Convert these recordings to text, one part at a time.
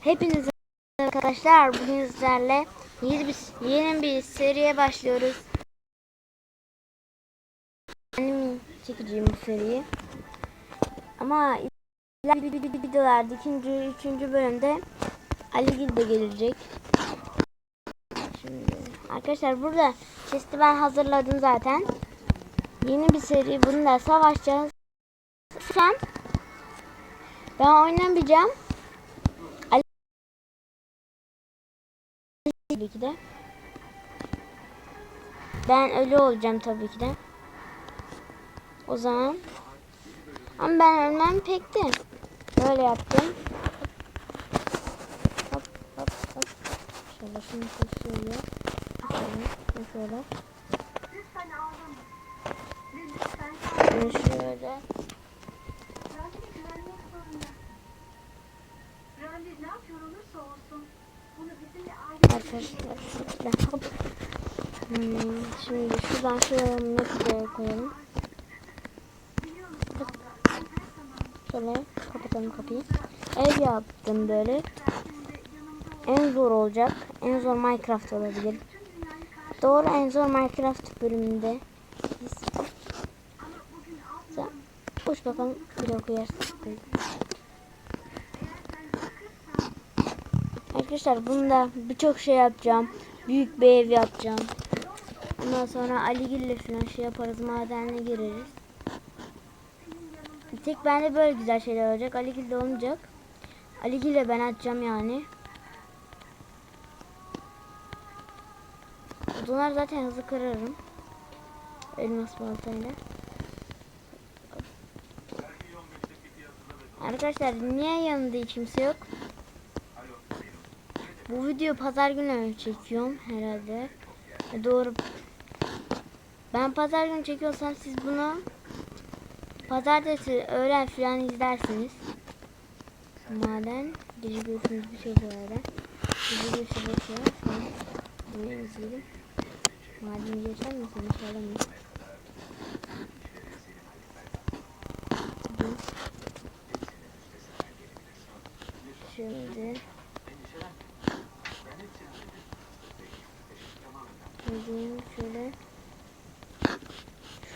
Hepinize arkadaşlar bugün sizlerle yeni bir, yeni bir seriye başlıyoruz. Benim çekeceğim bu seriyi. Ama videolarda ikinci, üçüncü bölümde Ali Gil de gelecek. Şimdi arkadaşlar burada chest'i ben hazırladım zaten. Yeni bir seri bununla savaşacağız. An ben oynamayacağım. Tabii ki de. Ben ölü olacağım tabii ki de. O zaman. Ama ben ölmem pek de. Böyle yaptım. Hop hop hop. Şöyle şunu şöyle. Şöyle. Şöyle. Şöyle. Ne yapıyor olursa olsun Arkadaşlar şöyle. Hmm, şimdi şuradan şöyle noktaya koyalım. Şöyle kapatalım kapıyı. Ev yaptım böyle. En zor olacak. En zor Minecraft olabilir. Doğru en zor Minecraft bölümünde. Sen uç bakalım bir okuyarsın. Arkadaşlar bunda birçok şey yapacağım. Büyük bir ev yapacağım. Ondan sonra Aligil'le falan şey yaparız. Madenle gireriz. Bir tek bende böyle güzel şeyler olacak. Aligil'de olmayacak. Aligil'le ben atacağım yani. Odunlar zaten hızlı kırarım. Elmas baltayla. Arkadaşlar niye yanında kimse yok? Bu video pazar günü çekiyorum herhalde. E, Doğru. Ben pazar günü çekiyorsam siz bunu pazartesi öğlen falan izlersiniz. Maden gece görüşümüz bir şey bu arada. Gece görüşü an bunu izleyelim. Maden geçer misin? İnşallah mı? Şimdi Gideyim şöyle.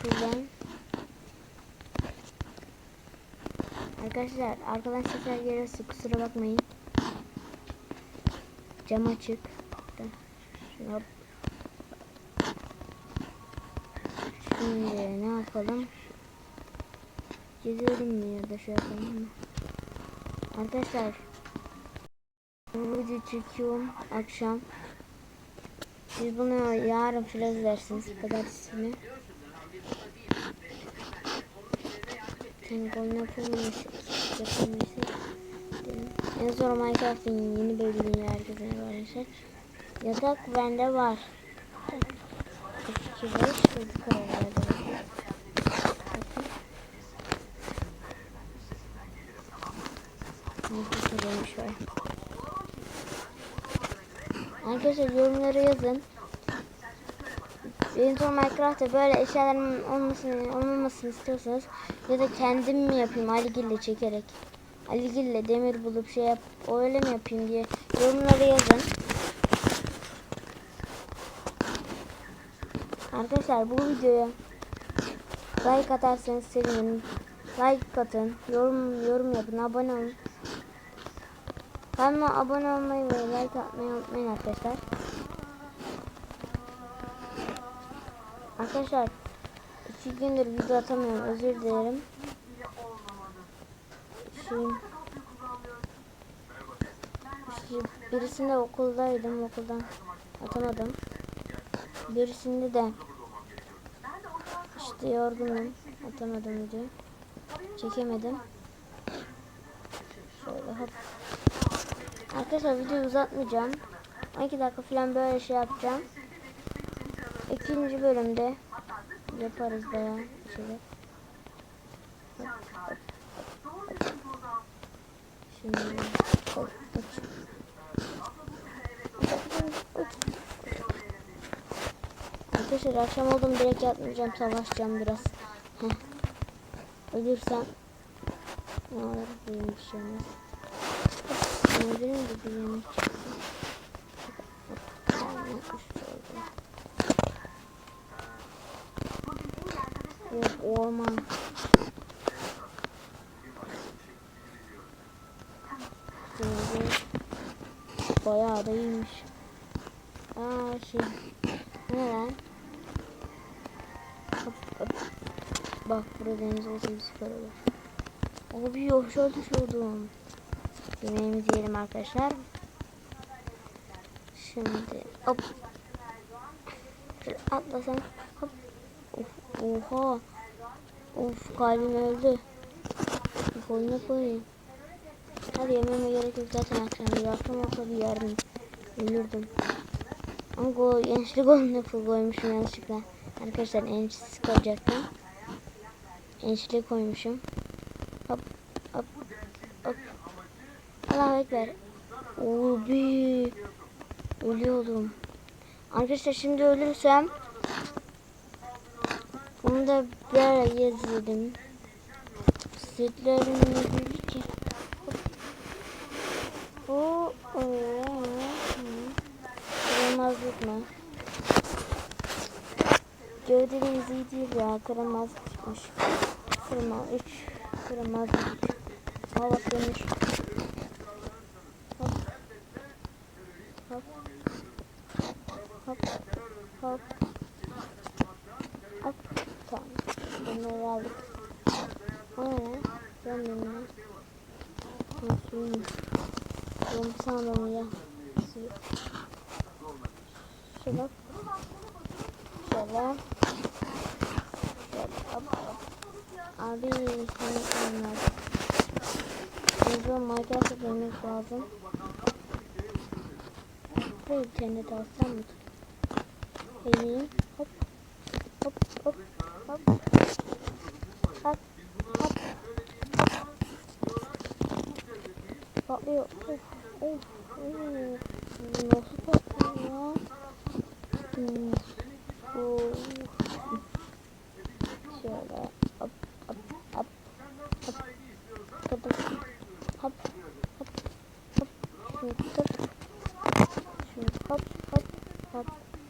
Şuradan. Arkadaşlar arkadan sesler gelirse kusura bakmayın. Cam açık. Hop. Şimdi ne yapalım? Gezelim mi ya da şey yapalım mı? Arkadaşlar bu video çekiyorum akşam. Siz bunu yarın filan izlersiniz. Pazartesi günü. Sen konu yapılmış. Yapılmış. En zor Minecraft'ın yeni bölümünü herkese arkadaşlar. Yatak bende var. 42 5 hızlı kararlarda. Arkadaşlar yorumlara yazın. Son Minecraft'ta böyle eşyalarımın olmasını, olmamasını istiyorsanız ya da kendim mi yapayım Aligil'le çekerek. Aligil'le demir bulup şey yap, öyle mi yapayım diye yorumlara yazın. Arkadaşlar bu videoya like atarsanız sevinirim. Like atın, yorum yorum yapın, abone olun. Kanalıma abone olmayı ve like atmayı unutmayın arkadaşlar. Arkadaşlar iki gündür video atamıyorum özür dilerim. Şimdi, şimdi birisinde okuldaydım okuldan atamadım. Birisinde de işte yorgunum atamadım video. Çekemedim. Şöyle hop. Arkadaşlar videoyu uzatmayacağım. 12 dakika falan böyle şey yapacağım. İkinci bölümde yaparız bayağı şeyler. Şimdi. Arkadaşlar akşam oldum direkt yatmayacağım savaşacağım biraz. Heh. Ölürsem ne olur benim bir şey olmaz. De bir yemek. Yok orman. Şimdi bayağı da iyiymiş. Aa şey. Ne lan? Bak burada deniz bir süper olur. Abi yokşa düşüyordum. Yemeğimizi yiyelim arkadaşlar. Şimdi hop. Şöyle atlasam hop. Of, oha. Of kalbim öldü. Koyuna koyayım. Hadi yememe gerek yok zaten akşam akşam olsa bir yarın ölürdüm. Ama o gençlik golüne full koymuşum yanlışlıkla. Arkadaşlar ençsiz koyacaktım. Ençlik koymuşum. Hop hop hop. Allah ekber. Obi. Ölüyordum. Arkadaşlar şimdi ölürsem bunu da bir ara yazıyordum. Sütlerim ne ki? Bu kırılmazlık mı? Gövdemiz iyi değil ya kırılmaz çıkmış. Kırılma 3 kırılmazlık. Hava dönüş. Hop. Hop. Hop. Tamam. Bunu aldık. O ne? Ben bilmem. Nasıl? Bunu sandım ya. Şöyle. Şöyle. Abi, sen anladın. Bizim Minecraft'ı demek lazım. Buraya internet alsam mı? Eğileyim. Hop. Hop hop hop. Hop hop. Patlıyor. Of of. Nasıl patlıyor ya? Hmm. Of.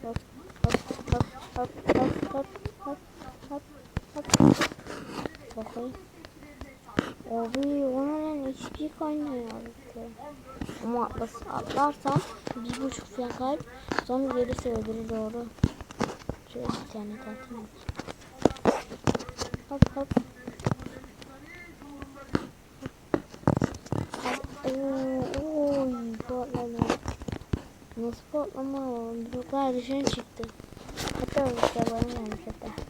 Hop hop hop hop hop hop hop hop hop bakayım Abi onun HP kaynıyor. Ama atlas, atlarsam bir buçuk falan kalp sonra gelirse öbürü doğru. Şöyle bir tane tatlı Hop hop. Hop. Oo. Nasıl patlama? Bloklar dışarı çıktı. Hatta bloklar bana gelmiş hatta.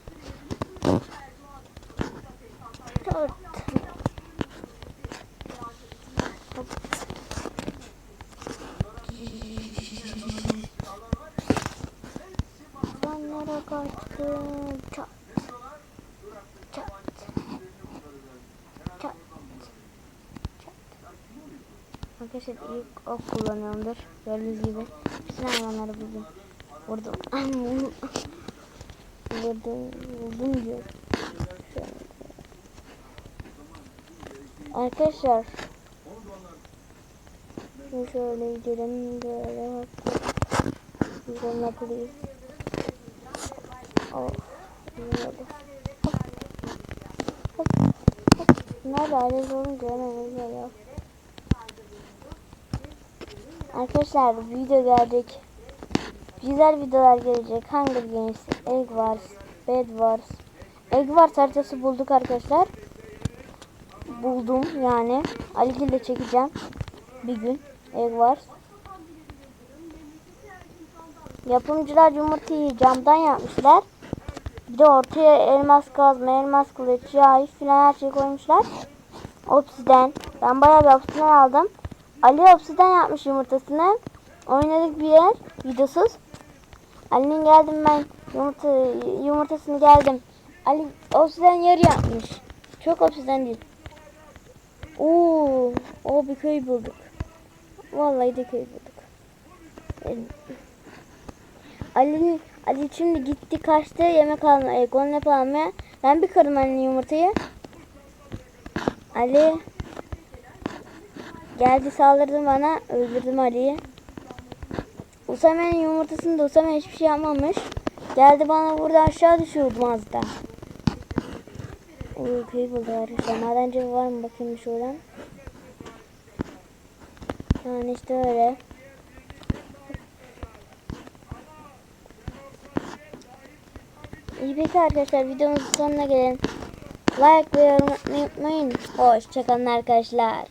Arkadaşlar ilk ok kullanıyorumdur. Gördüğünüz gibi. Bütün hayvanları buldum. Vurdum. Vurdum. Vurdum. Diyor. Arkadaşlar. Şimdi şöyle gidelim böyle. Güzel yapılıyor. Oh. Böyle. Nerede ayrıca hemen güzel ya. Arkadaşlar video gelecek. Güzel videolar gelecek. Hunger Games, Egg Wars, Bed Wars. Egg Wars haritası bulduk arkadaşlar. Buldum yani. Ali ile çekeceğim. Bir gün. Egg Wars. Yapımcılar yumurtayı camdan yapmışlar. Bir de ortaya elmas kazma, elmas kılıç, yay filan her şey koymuşlar. Obsiden. Ben bayağı bir obsiden aldım. Ali obsiden yapmış yumurtasını. Oynadık bir yer videosuz. Ali'nin geldim ben yumurta, yumurtasını geldim. Ali obsiden yarı yapmış. Çok obsiden değil. Oo, o bir köy bulduk. Vallahi de köy bulduk. Ali Ali şimdi gitti kaçtı yemek almaya, gonlep almaya. Ben bir kırdım annenin yumurtayı. Ali Geldi saldırdı bana. Öldürdüm Ali'yi. Usame'nin yumurtasında Usame hiçbir şey yapmamış. Geldi bana burada aşağı düşüyordum az da. Uuu köy buldu arkadaşlar. Madenci var mı bakayım şuradan. Yani işte öyle. İyi peki arkadaşlar videomuzun sonuna gelin. Like ve yorum atmayı unutmayın. Hoşçakalın arkadaşlar.